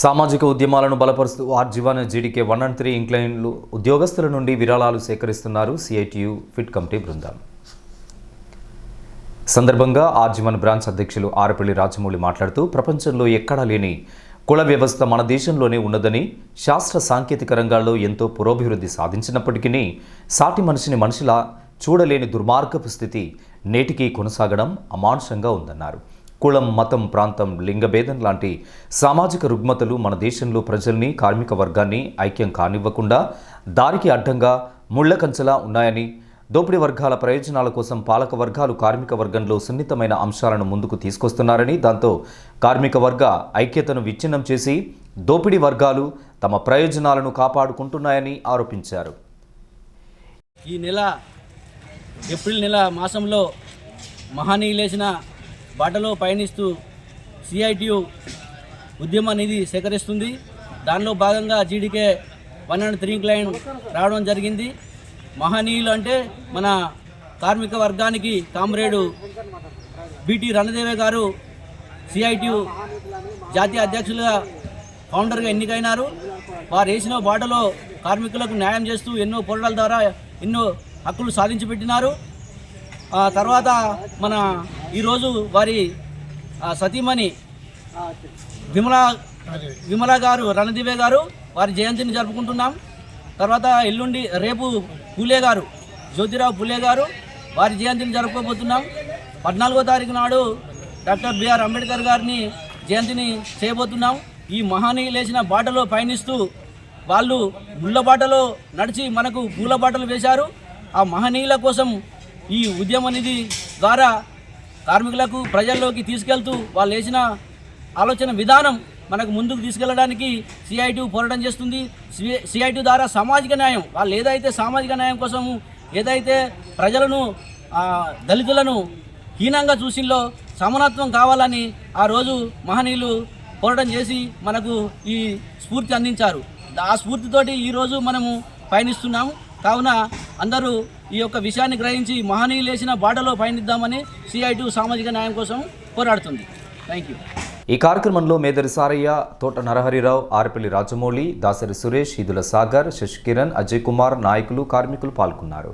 సామాజిక ఉద్యమాలను బలపరుస్తూ RG one GDK one and three ఇంక్లైన్లు ఉద్యోగస్తుల నుండి విరాళాలు సేకరిస్తున్నారు సిఐటియు ఫిట్ కమిటీ బృందం. సందర్భంగా ఆర్జీవన్ బ్రాంచ్ అధ్యక్షులు ఆరపల్లి రాజమౌళి మాట్లాడుతూ ప్రపంచంలో ఎక్కడా లేని కుల వ్యవస్థ మన దేశంలోనే ఉన్నదని శాస్త్ర సాంకేతిక రంగాల్లో ఎంతో పురోభివృద్ధి సాధించినప్పటికీ సాటి మనిషిని మనిషిలా చూడలేని దుర్మార్గపు స్థితి నేటికీ కొనసాగడం అమానుషంగా ఉందన్నారు. కులం మతం ప్రాంతం లింగభేదం లాంటి సామాజిక రుగ్మతలు మన దేశంలో ప్రజల్ని కార్మిక వర్గాన్ని ఐక్యం కానివ్వకుండా దారికి అడ్డంగా ముళ్ళ కంచెలా ఉన్నాయని దోపిడీ వర్గాల ప్రయోజనాల కోసం పాలక వర్గాలు కార్మిక వర్గంలో సున్నితమైన అంశాలను ముందుకు తీసుకొస్తున్నారని దాంతో కార్మిక వర్గ ఐక్యతను విచ్ఛిన్నం చేసి దోపిడీ వర్గాలు తమ ప్రయోజనాలను కాపాడుకుంటున్నాయని ఆరోపించారు. ఈ నెల ఏప్రిల్ నెల మాసంలో మహనీయులేసిన బాటలో పయనిస్తూ సిఐటియు ఉద్యమ నిధి సేకరిస్తుంది. దానిలో భాగంగా జీడీకే వన్ అండ్ త్రీ క్లైన్ రావడం జరిగింది. మహనీయులు అంటే మన కార్మిక వర్గానికి కామ్రేడు బిటి రణదేవే గారు సిఐటియు జాతీయ అధ్యక్షులుగా ఫౌండర్గా ఎన్నికైనారు. వారు వేసిన బాటలో కార్మికులకు న్యాయం చేస్తూ ఎన్నో పోరాటాల ద్వారా ఎన్నో హక్కులు సాధించి పెట్టినారు ఆ తర్వాత మన ఈరోజు వారి సతీమణి విమలా విమలా గారు రణదివే గారు వారి జయంతిని జరుపుకుంటున్నాం. తర్వాత ఎల్లుండి రేపు పూలే గారు జ్యోతిరావు పూలే గారు వారి జయంతిని జరుపుకోబోతున్నాం. పద్నాలుగో తారీఖు నాడు డాక్టర్ బిఆర్ అంబేద్కర్ గారిని జయంతిని చేయబోతున్నాం. ఈ మహనీయులు లేచిన బాటలో పయనిస్తూ వాళ్ళు ముళ్ళబాటలో నడిచి మనకు పూల బాటలు వేశారు. ఆ మహనీయుల కోసం ఈ ఉద్యమ నిధి ద్వారా కార్మికులకు ప్రజల్లోకి తీసుకెళ్తూ వాళ్ళు వేసిన ఆలోచన విధానం మనకు ముందుకు తీసుకెళ్ళడానికి సిఐటి పోరాటం చేస్తుంది. సిఐటి ద్వారా సామాజిక న్యాయం వాళ్ళు ఏదైతే సామాజిక న్యాయం కోసము ఏదైతే ప్రజలను దళితులను హీనంగా చూసిందో సమానత్వం కావాలని ఆ రోజు మహనీయులు పోరాటం చేసి మనకు ఈ స్ఫూర్తి అందించారు. ఆ స్ఫూర్తితోటి ఈరోజు మనము పయనిస్తున్నాము. కావున అందరూ ఈ యొక్క విషయాన్ని గ్రహించి మహనీయులు వేసిన బాటలో పయనిద్దామని సిఐటి సామాజిక న్యాయం కోసం పోరాడుతుంది. థ్యాంక్ యూ ఈ కార్యక్రమంలో మేదరి సారయ్య తోట నరహరిరావు ఆరపల్లి రాజమౌళి దాసరి సురేష్ ఈదుల సాగర్ శశికిరణ్ అజయ్ కుమార్ నాయకులు కార్మికులు పాల్గొన్నారు.